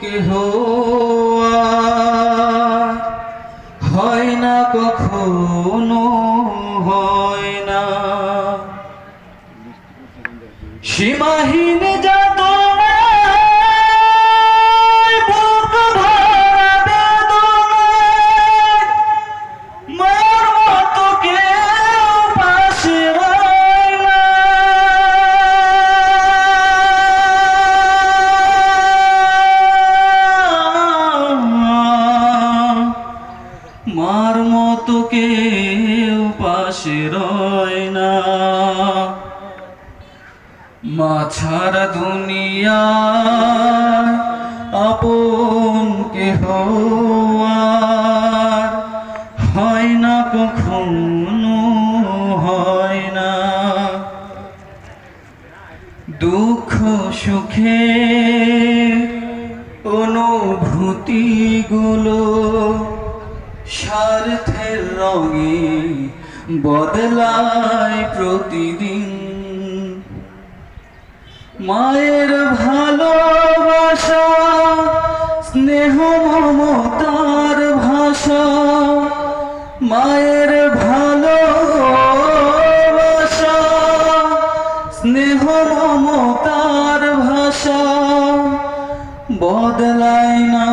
কেহ হয় না কখনো হয় না। সীমাহীন মতো কেউ পাশে রয় না। মা ছাড়া দুনিয়া আপন কেহ হয় না, কখনো হয় না। দুঃখ, সুখে অনুভূতিগুলো স্বার্থের রঙে বদলায় প্রতিদিন। মায়ের ভালোবাসা, স্নেহ মমতার ভাষা, মায়ের ভালোবাসা, স্নেহ মমতার ভাষা বদলায় না।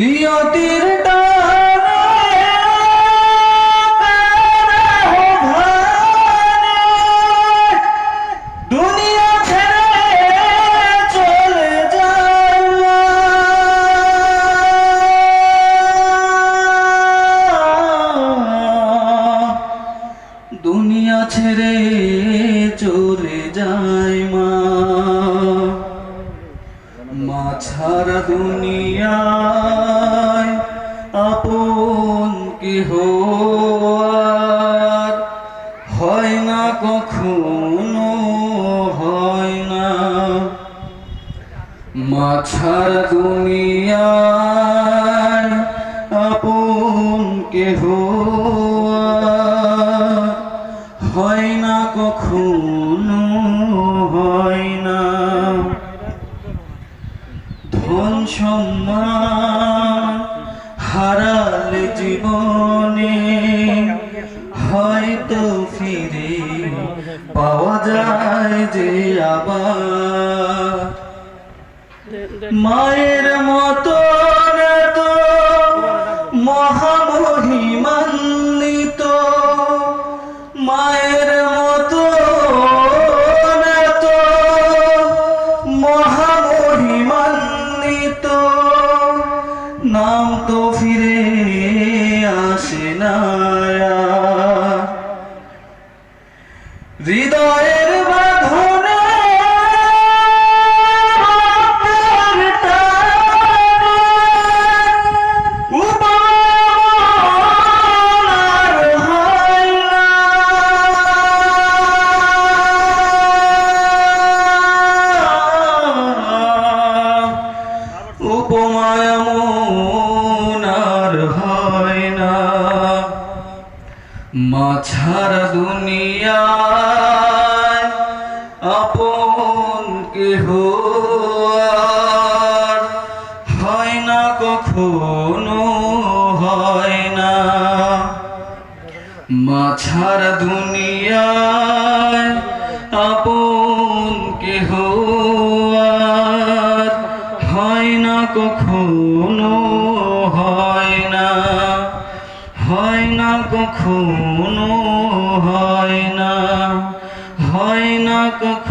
নিয়তির দুনিয়া ছেড়ে যায় দুনিয়া মা। দুনিয়ায় আর হয় না কখনো, হয় না। মা ছাড়া দুনিয়ায় আপন কেহ হয় না কখনো, হয় না। ধন সম্মান হারালে জীবনে হয়তো ফিরে পাওয়া যায় যে আবার। মায়ের মতো নাম তো ফিরে মা ছাড়া দুনিয়ায় আপন কেহ হয় না, কখনো হয় না। মা ছাড়া দুনিয়ায় আপন কেহ হয় না, কখনো হয় না। হয় না, কখনো না হয় না কখনো হয়